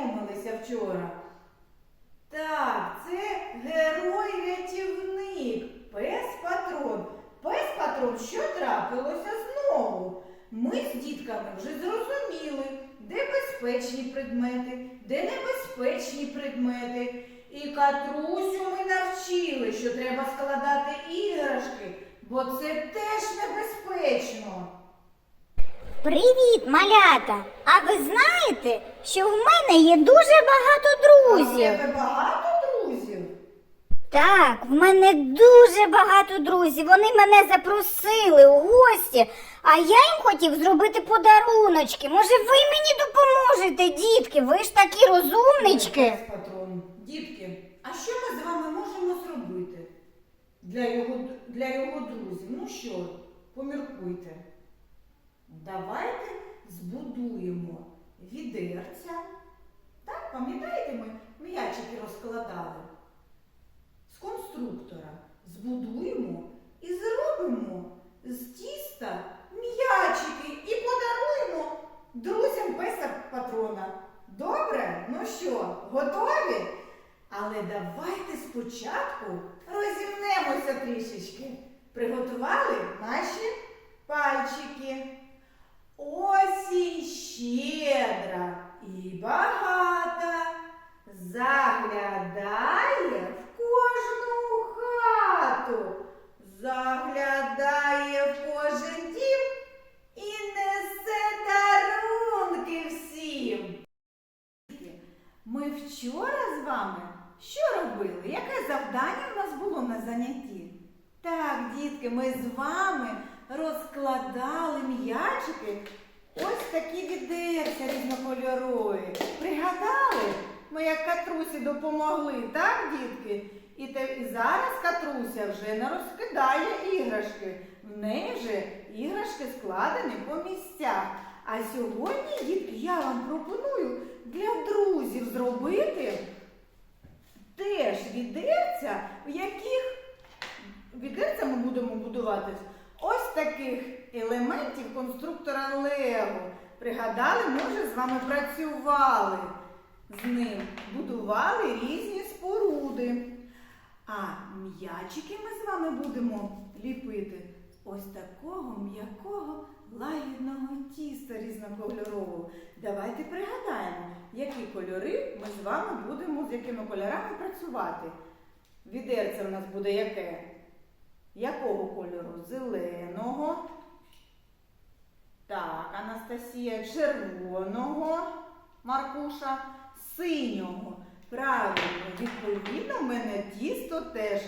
з знайомилися вчора? Так, це герой-рятівник, пес патрон. Пес патрон, що трапилося знову? Ми з дітками вже зрозуміли, де безпечні предмети, де небезпечні предмети. І Катрусю ми навчили, що треба складати іграшки, бо це теж небезпечно. Привіт, малята! А ви знаєте, що в мене є дуже багато друзів? тебе багато друзів? Так, в мене дуже багато друзів. Вони мене запросили у гості, а я їм хотів зробити подаруночки. Може, ви мені допоможете, дітки? Ви ж такі розумнички. Патрон. Дітки, а що ми з вами можемо зробити для його, для його друзів? Ну що, поміркуйте. Давайте збудуємо відерця. Так, пам'ятаєте, ми м'ячики розкладали? З конструктора збудуємо і зробимо з тіста м'ячики і подаруємо друзям песа патрона. Добре? Ну що, готові? Але давайте спочатку розімнемося трішечки. Приготували наші пальчики. Вчора з вами що робили? Яке завдання в нас було на занятті? Так, дітки, ми з вами розкладали м'ячики. Ось такі відерця різнокольорові. Пригадали? Ми як Катрусі допомогли, так, дітки? І, те, і зараз Катруся вже не розкидає іграшки. В неї вже іграшки складені по місцях. А сьогодні, дітки, я вам пропоную для друзів зробити теж відерця, в яких відерця ми будемо будувати ось таких елементів конструктора Лего. Пригадали, ми вже з вами працювали з ним, будували різні споруди. А м'ячики ми з вами будемо ліпити ось такого м'якого лагідного тіста різнокольорового. Давайте пригадаємо, які кольори ми з вами будемо з якими кольорами працювати. Відерце у нас буде яке? Якого кольору? Зеленого. Так, Анастасія, червоного, Маркуша, синього. Правильно, відповідно, в мене тісто теж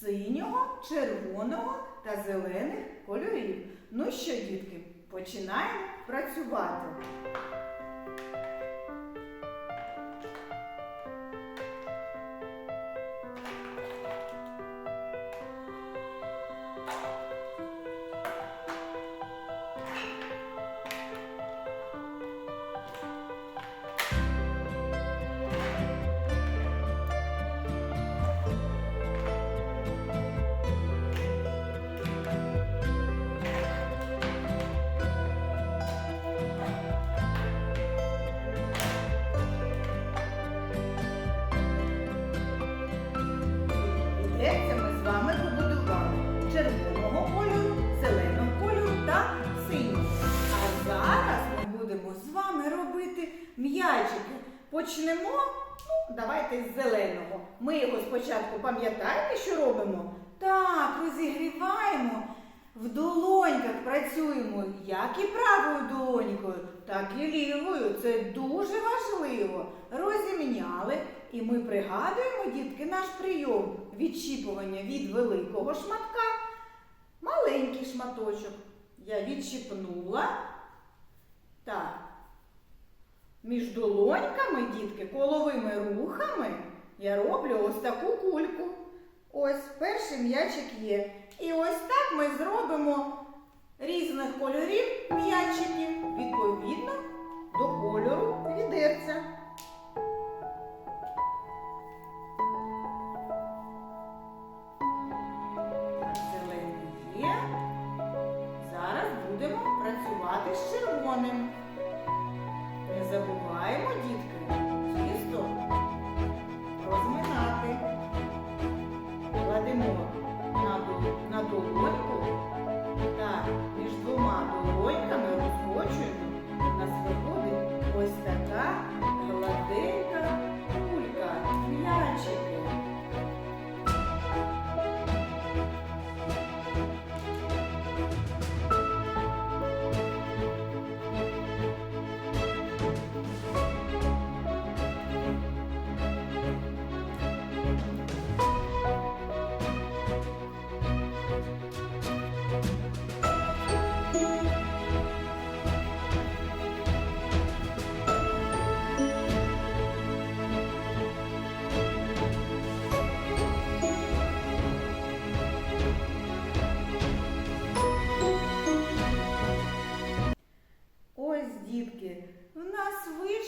синього, червоного та зелених кольорів. Ну що, дітки, починаємо працювати. М'ячики. Почнемо, ну, давайте з зеленого. Ми його спочатку пам'ятаєте, що робимо? Так, розігріваємо. В долоньках працюємо як і правою долонькою, так і лівою. Це дуже важливо. Розімняли. І ми пригадуємо, дітки, наш прийом відщіпування від великого шматка. Маленький шматочок. Я відщипнула. Так. Між долоньками, дітки, коловими рухами я роблю ось таку кульку. Ось перший м'ячик є. І ось так ми зробимо різних кольорів м'ячиків відповідно до кольору відерця. Зелений є. Зараз будемо працювати з червоним. Забуваємо, дітки,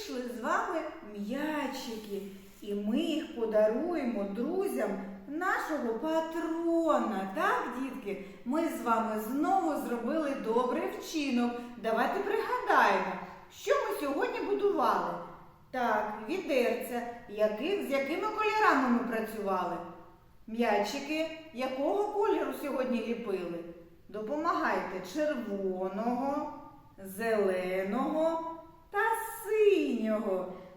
вийшли з вами м'ячики, і ми їх подаруємо друзям нашого патрона. Так, дітки, ми з вами знову зробили добрий вчинок. Давайте пригадаємо, що ми сьогодні будували. Так, відерця, яких, з якими кольорами ми працювали? М'ячики якого кольору сьогодні ліпили? Допомагайте червоного, зеленого та синього.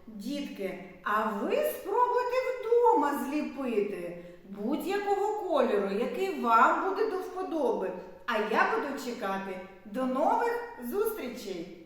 Дітки, а ви спробуйте вдома зліпити будь-якого кольору, який вам буде до вподоби. А я буду чекати. До нових зустрічей!